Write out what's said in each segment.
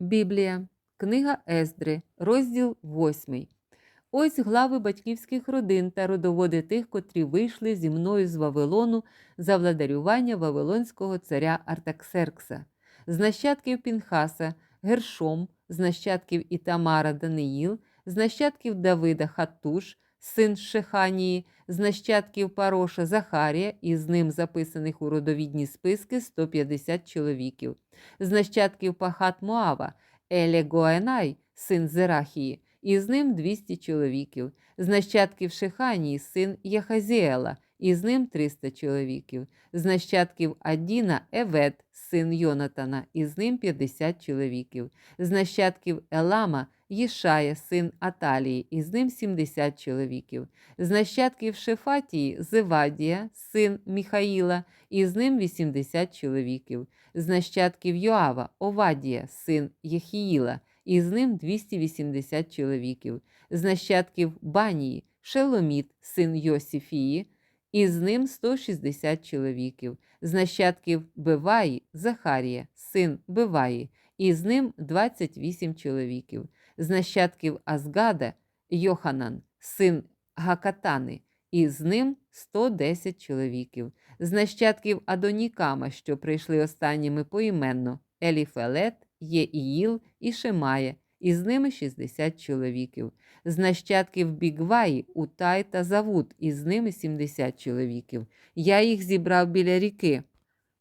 Біблія, книга Ездри, розділ 8. Ось глави батьківських родин та родоводи тих, котрі вийшли зі мною з Вавилону за владарювання Вавилонського царя Артаксеркса, з нащадків Пінхаса, Гершом, з нащадків Ітамара Даниїл, з нащадків Давида Хаттуш, син Шеханії, з нащадків Пароша Захарія, і з ним записаних у родовідні списки 150 чоловіків, з нащадків Пахат Моава, Еле Гоенай, син Зерахії, і з ним 200 чоловіків, з нащадків Шеханії, син Яхазіела, і з ним 300 чоловіків, з нащадків Адіна Евед, син Йонатана, і з ним 50 чоловіків, з нащадків Елама Єшая, син Аталії, і з ним 70 чоловіків, з нащадків Шефатії Зевадія, син Міхаїла, і з ним 80 чоловіків, з нащадків Йоава Овадія, син Єхіїла, і з ним 280 чоловіків, з нащадків Банії Шеломіт, син Йосифії, і з ним 160 чоловіків, з нащадків Биваї Захарія, син Биваї, і з ним 28 чоловіків, з нащадків Азгада Йоханан, син Гакатани, і з ним 110 чоловіків, з нащадків Адонікама, що прийшли останніми поіменно Еліфелет, Єіїл і Шемая, і з ними 60 чоловіків, з нащадків Бігваї, Утай та Завут, і з ними 70 чоловіків. Я їх зібрав біля ріки,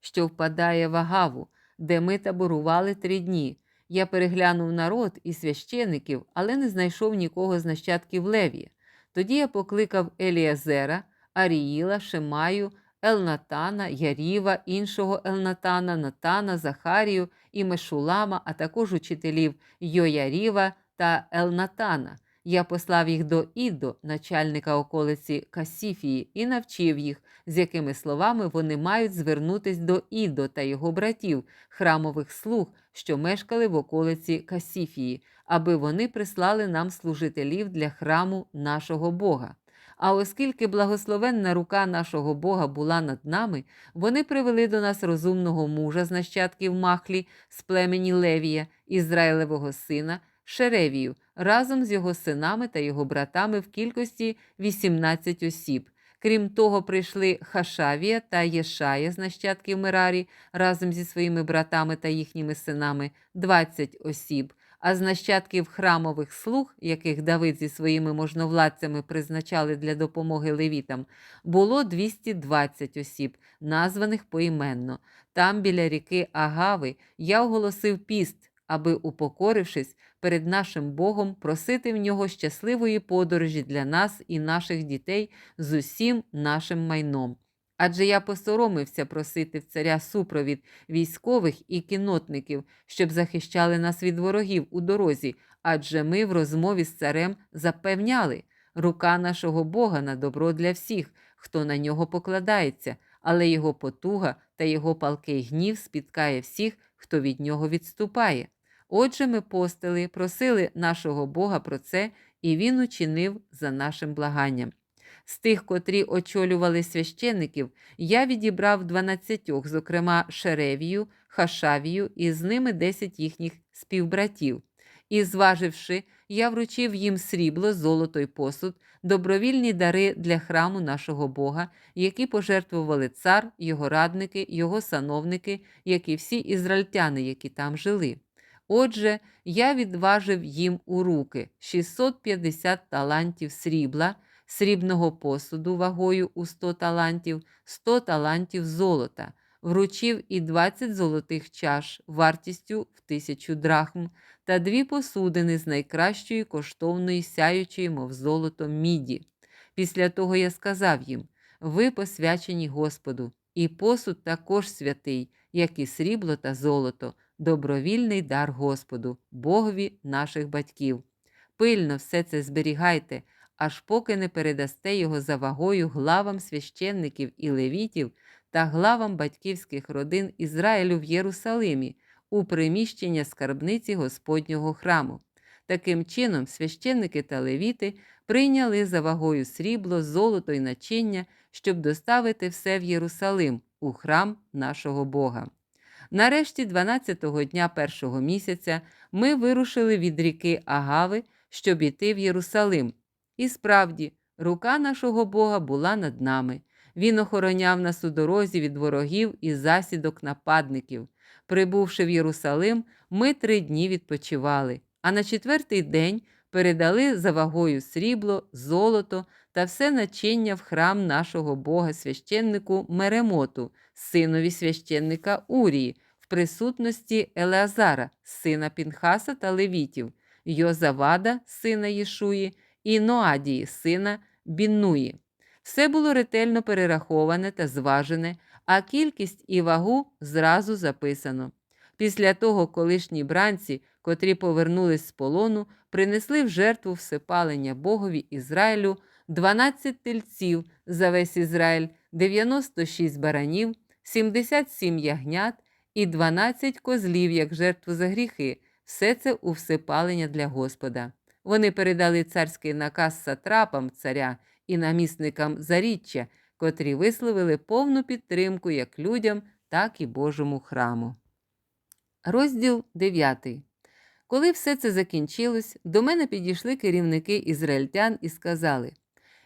що впадає в Агаву, де ми таборували три дні. Я переглянув народ і священиків, але не знайшов нікого з нащадків Левія. Тоді я покликав Еліазера, Аріїла, Шемаю, Елнатана, Яріва, іншого Елнатана, Натана, Захарію і Мешулама, а також учителів Йояріва та Елнатана. Я послав їх до Ідо, начальника околиці Касіфії, і навчив їх, з якими словами вони мають звернутись до Ідо та його братів, храмових слуг, що мешкали в околиці Касіфії, аби вони прислали нам служителів для храму нашого Бога. А оскільки благословенна рука нашого Бога була над нами, вони привели до нас розумного мужа з нащадків Махлі з племені Левія, Ізраїлевого сина, Шеревію, разом з його синами та його братами в кількості 18 осіб. Крім того, прийшли Хашавія та Єшая з нащадків Мерарі разом зі своїми братами та їхніми синами 20 осіб. А з нащадків храмових слуг, яких Давид зі своїми можновладцями призначали для допомоги левітам, було 220 осіб, названих поіменно. Там, біля ріки Агави, я оголосив піст, аби, упокорившись перед нашим Богом, просити в нього щасливої подорожі для нас і наших дітей з усім нашим майном. Адже я посоромився просити в царя супровід військових і кінотників, щоб захищали нас від ворогів у дорозі, адже ми в розмові з царем запевняли рука нашого Бога на добро для всіх, хто на нього покладається, але його потуга та його палкий гнів спіткає всіх, хто від нього відступає. Отже, ми постили, просили нашого Бога про це, і він учинив за нашим благанням. З тих, котрі очолювали священиків, я відібрав дванадцятьох, зокрема Шеревію, Хашавію, і з ними десять їхніх співбратів. І, зваживши, я вручив їм срібло, золото й посуд, добровільні дари для храму нашого Бога, які пожертвували цар, його радники, його сановники, як і всі ізраїльтяни, які там жили. Отже, я відважив їм у руки 650 талантів срібла, срібного посуду вагою у 100 талантів, 100 талантів золота, вручив і 20 золотих чаш вартістю в тисячу драхм та дві посудини з найкращої коштовної сяючої, мов золото, міді. Після того я сказав їм: ви посвячені Господу, і посуд також святий, як і срібло та золото, добровільний дар Господу, Богові наших батьків. Пильно все це зберігайте, аж поки не передасте його за вагою главам священників і левітів та главам батьківських родин Ізраїлю в Єрусалимі у приміщення скарбниці Господнього храму. Таким чином, священники та левіти прийняли за вагою срібло, золото і начиння, щоб доставити все в Єрусалим, у храм нашого Бога. Нарешті, 12-го дня першого місяця, ми вирушили від ріки Агави, щоб іти в Єрусалим. І справді, рука нашого Бога була над нами. Він охороняв нас у дорозі від ворогів і засідок нападників. Прибувши в Єрусалим, ми три дні відпочивали, а на четвертий день передали за вагою срібло, золото та все начиння в храм нашого Бога священнику Меремоту, синові священника Урії, в присутності Елеазара, сина Пінхаса та Левітів, Йозавада, сина Єшуї, і Ноадії, сина Біннуї. Все було ретельно перераховане та зважене, а кількість і вагу зразу записано. Після того колишні бранці, котрі повернулись з полону, принесли в жертву всепалення Богові Ізраїлю 12 тельців за весь Ізраїль, 96 баранів, 77 ягнят і 12 козлів як жертву за гріхи. Все це у всепалення для Господа. Вони передали царський наказ сатрапам царя і намісникам заріччя, котрі висловили повну підтримку як людям, так і Божому храму. Розділ 9. Коли все це закінчилось, до мене підійшли керівники ізраїльтян і сказали: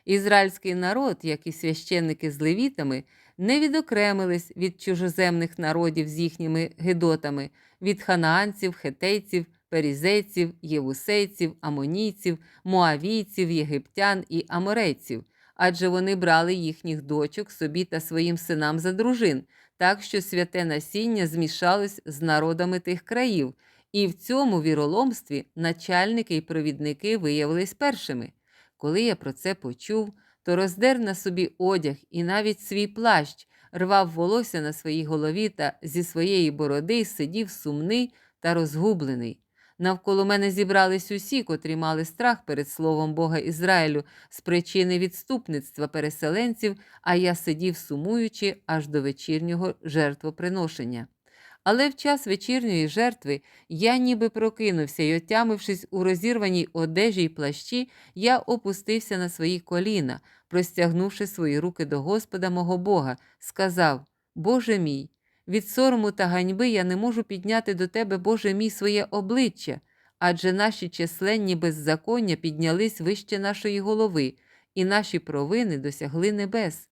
Ізраїльський народ, як і священники з левітами, не відокремились від чужоземних народів з їхніми гедотами, від ханаанців, хетейців, перізейців, євусейців, амонійців, моавійців, єгиптян і аморейців, адже вони брали їхніх дочок собі та своїм синам за дружин, так що святе насіння змішалось з народами тих країв, і в цьому віроломстві начальники й провідники виявились першими. Коли я про це почув, то роздер на собі одяг і навіть свій плащ, рвав волосся на своїй голові та зі своєї бороди сидів сумний та розгублений. Навколо мене зібрались усі, котрі мали страх перед словом Бога Ізраїлю з причини відступництва переселенців, а я сидів сумуючи аж до вечірнього жертвоприношення. Але в час вечірньої жертви я ніби прокинувся і, отямившись у розірваній одежі й плащі, я опустився на свої коліна, простягнувши свої руки до Господа мого Бога, сказав: Боже мій, від сорому та ганьби я не можу підняти до Тебе, Боже мій, своє обличчя, адже наші численні беззаконня піднялись вище нашої голови, і наші провини досягли небес.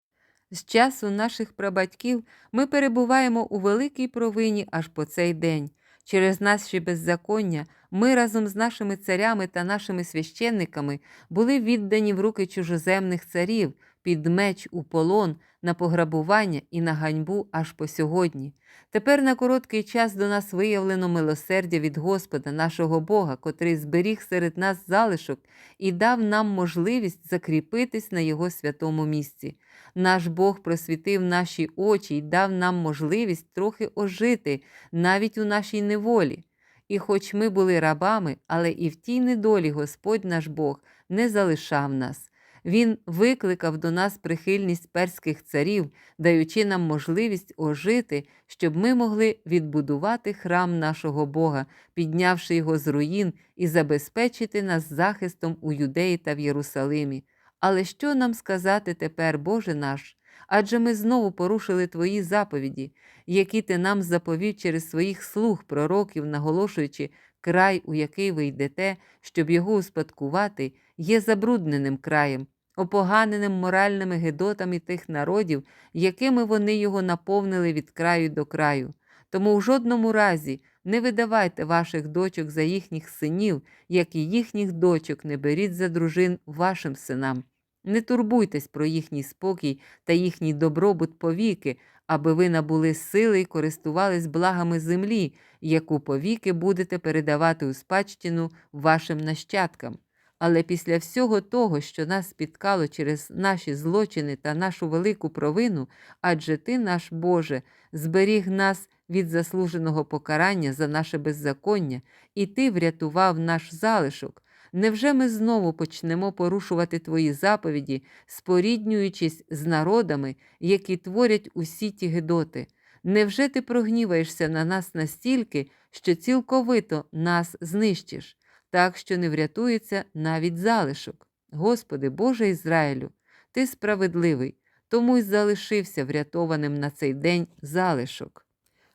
З часу наших прабатьків ми перебуваємо у великій провині аж по цей день. Через наші беззаконня ми разом з нашими царями та нашими священниками були віддані в руки чужоземних царів під меч у полон на пограбування і на ганьбу аж по сьогодні. Тепер на короткий час до нас виявлено милосердя від Господа, нашого Бога, котрий зберіг серед нас залишок і дав нам можливість закріпитись на Його святому місці. Наш Бог просвітив наші очі і дав нам можливість трохи ожити навіть у нашій неволі. І хоч ми були рабами, але і в тій недолі Господь наш Бог не залишав нас. Він викликав до нас прихильність перських царів, даючи нам можливість ожити, щоб ми могли відбудувати храм нашого Бога, піднявши його з руїн і забезпечити нас захистом у Юдеї та в Єрусалимі. Але що нам сказати тепер, Боже наш? Адже ми знову порушили Твої заповіді, які Ти нам заповів через своїх слуг, пророків, наголошуючи, край, у який ви йдете, щоб його успадкувати, є забрудненим краєм, опоганеним моральними гедотами тих народів, якими вони його наповнили від краю до краю. Тому в жодному разі не видавайте ваших дочок за їхніх синів, як і їхніх дочок не беріть за дружин вашим синам. Не турбуйтесь про їхній спокій та їхній добробут повіки, аби ви набули сили і користувались благами землі, яку повіки будете передавати у спадщину вашим нащадкам. Але після всього того, що нас спіткало через наші злочини та нашу велику провину, адже ти, наш Боже, зберіг нас від заслуженого покарання за наше беззаконня, і ти врятував наш залишок. Невже ми знову почнемо порушувати твої заповіді, споріднюючись з народами, які творять усі ті гидоти? Невже ти прогніваєшся на нас настільки, що цілковито нас знищиш, так що не врятується навіть залишок? Господи, Боже Ізраїлю, ти справедливий, тому й залишився врятованим на цей день залишок.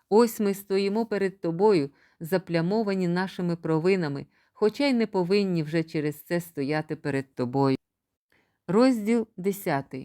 Ось ми стоїмо перед тобою, заплямовані нашими провинами, хоча й не повинні вже через це стояти перед тобою. Розділ 10.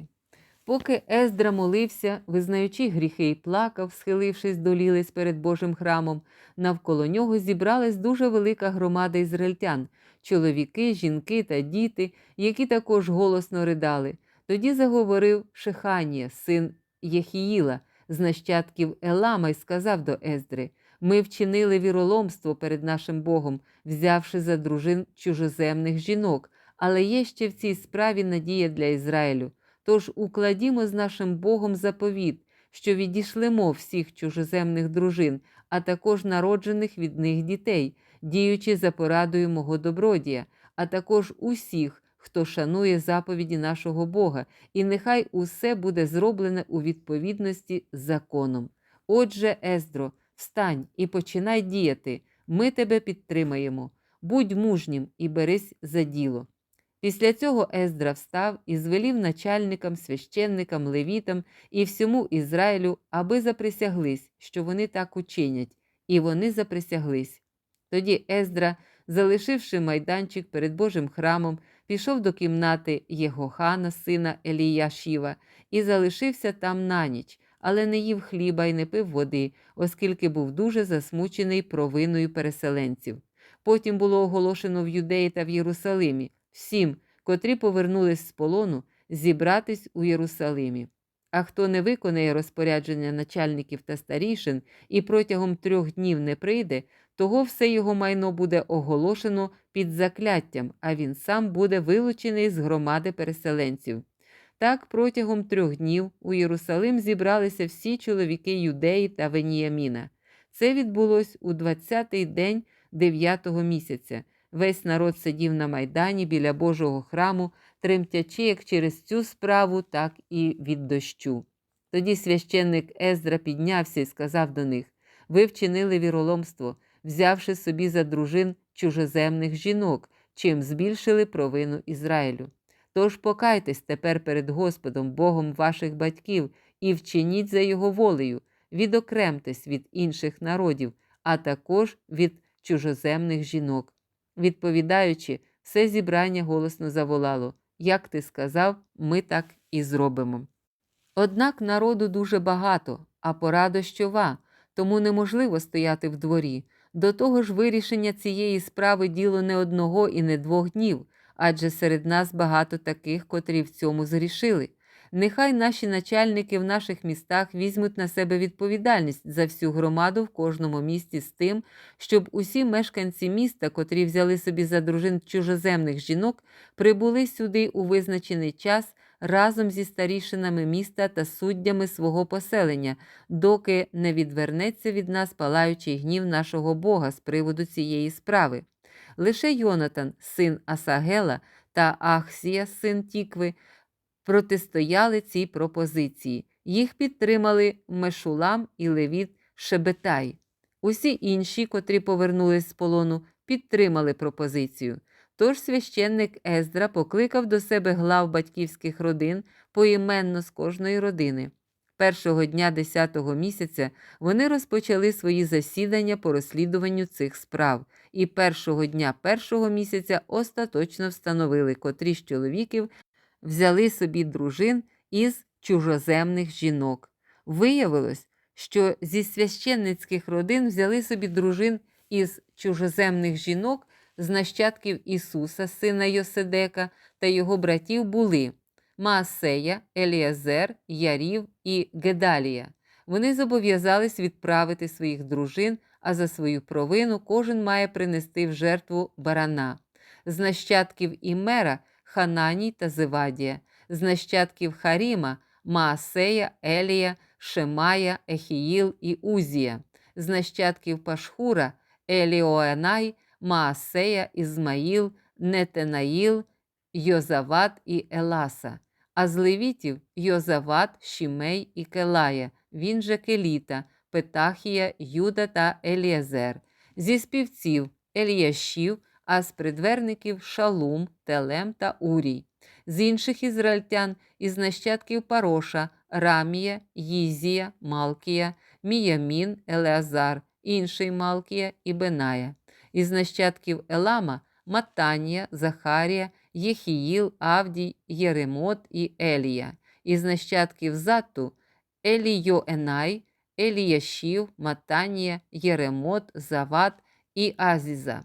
Поки Ездра молився, визнаючи гріхи і плакав, схилившись до лілиць перед Божим храмом, навколо нього зібралась дуже велика громада ізраїльтян, чоловіки, жінки та діти, які також голосно ридали. Тоді заговорив Шеханія, син Єхіїла, з нащадків Елама, й сказав до Ездри: Ми вчинили віроломство перед нашим Богом, взявши за дружин чужоземних жінок, але є ще в цій справі надія для Ізраїлю. Тож укладімо з нашим Богом заповіт, що відійшлемо всіх чужоземних дружин, а також народжених від них дітей, діючи за порадою мого добродія, а також усіх, хто шанує заповіді нашого Бога, і нехай усе буде зроблене у відповідності з законом. Отже, Ездро, встань і починай діяти. Ми тебе підтримаємо. Будь мужнім і берись за діло. Після цього Ездра встав і звелів начальникам, священникам, левітам і всьому Ізраїлю, аби заприсяглись, що вони так учинять, і вони заприсяглись. Тоді Ездра, залишивши майданчик перед Божим храмом, пішов до кімнати Єгохана, сина Еліяшіва, і залишився там на ніч, але не їв хліба і не пив води, оскільки був дуже засмучений провиною переселенців. Потім було оголошено в Юдеї та в Єрусалимі всім, котрі повернулись з полону, зібратись у Єрусалимі. А хто не виконає розпорядження начальників та старішин і протягом трьох днів не прийде, того все його майно буде оголошено під закляттям, а він сам буде вилучений з громади переселенців. Так, протягом трьох днів у Єрусалим зібралися всі чоловіки Юдеї та Веніяміна. Це відбулось у 20-й день дев'ятого місяця. Весь народ сидів на майдані біля Божого храму, тремтячи як через цю справу, так і від дощу. Тоді священник Ездра піднявся і сказав до них: Ви вчинили віроломство, взявши собі за дружин чужоземних жінок, чим збільшили провину Ізраїлю. Тож покайтесь тепер перед Господом, Богом ваших батьків, і вчиніть за його волею, відокремтесь від інших народів, а також від чужоземних жінок. Відповідаючи, все зібрання голосно заволало Як ти сказав, ми так і зробимо. Однак народу дуже багато, а пора дощова, тому неможливо стояти в дворі. До того ж, вирішення цієї справи діло не одного і не двох днів, адже серед нас багато таких, котрі в цьому зрішили. Нехай наші начальники в наших містах візьмуть на себе відповідальність за всю громаду в кожному місті з тим, щоб усі мешканці міста, котрі взяли собі за дружин чужоземних жінок, прибули сюди у визначений час разом зі старішинами міста та суддями свого поселення, доки не відвернеться від нас палаючий гнів нашого Бога з приводу цієї справи. Лише Йонатан, син Асагела, та Ахсія, син Тікви, протистояли цій пропозиції. Їх підтримали Мешулам і Левіт Шебетай. Усі інші, котрі повернулись з полону, підтримали пропозицію. Тож священник Ездра покликав до себе глав батьківських родин поіменно з кожної родини. Першого дня 10-го місяця вони розпочали свої засідання по розслідуванню цих справ, і першого дня першого місяця остаточно встановили, котрі з чоловіків взяли собі дружин із чужоземних жінок. Виявилось, що зі священницьких родин взяли собі дружин із чужоземних жінок з нащадків Ісуса, сина Йоседека, та його братів були Маасея, Еліазер, Ярів і Гедалія. Вони зобов'язались відправити своїх дружин, а за свою провину кожен має принести в жертву барана. З нащадків Імера Хананій та Зевадія, з нащадків Харіма, Маасея, Елія, Шемая, Ехіїл і Узія, з нащадків Пашхура, Еліоенай, Маасея, Ізмаїл, Нетенаїл, Йозават і Еласа, а з левітів Йозават, Шімей і Келая, він же Келіта, Петахія, Юда та Еліазер, зі співців Еліяшів, а з придверників Шалум, Телем та Урій, з інших ізраїльтян із нащадків Пароша, Рамія, Їзія, Малкія, Міямін, Елеазар, інший Малкія і Беная. Із нащадків Елама Матанія, Захарія, Єхіїл, Авдій, Єремот і Елія. Із нащадків Зату Елійоенай, Еліяшів, Матанія, Єремот, Зават і Азіза.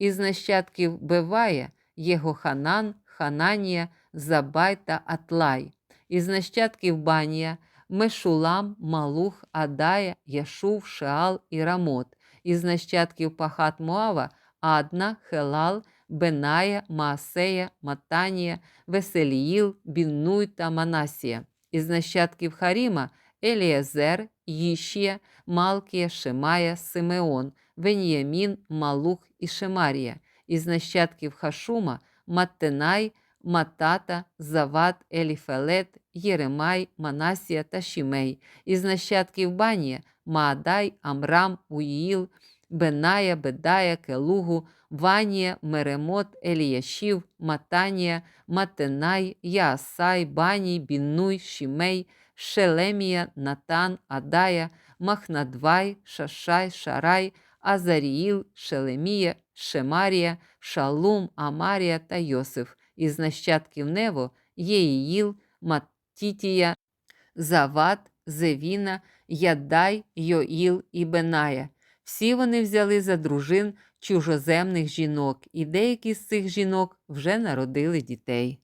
Із нащадків Бевая Єгоханан, Хананія, Забай та Атлай. Із нащадків Банія Мешулам, Малух, Адая, Яшув, Шеал і Рамот. Із нащадків Пахат Моава Адна, Хелал, Беная, Маасея, Матанія, Веселіїл, Біннуй та Манасія. Із нащадків Харіма Елієзер, Їшія, Малкія, Шемая, Симеон, Веніямін, Малух і Шемарія. Із нащадків Хашума Маттенай, Матата, Зават, Еліфелет, Єремай, Манасія та Шімей. Із нащадків Банія Маадай, Амрам, Уїл, Беная, Бедая, Келугу, Ванія, Меремот, Еліяшів, Матанія, Матенай, Яасай, Баній, Біннуй, Шімей, Шелемія, Натан, Адая, Махнадвай, Шашай, Шарай, Азаріїл, Шелемія, Шемарія, Шалум, Амарія та Йосиф. Із нащадків Нево Єїїл, Маттітія, Зават, Зевіна, Ядай, Йоїл і Беная. Всі вони взяли за дружин чужоземних жінок, і деякі з цих жінок вже народили дітей.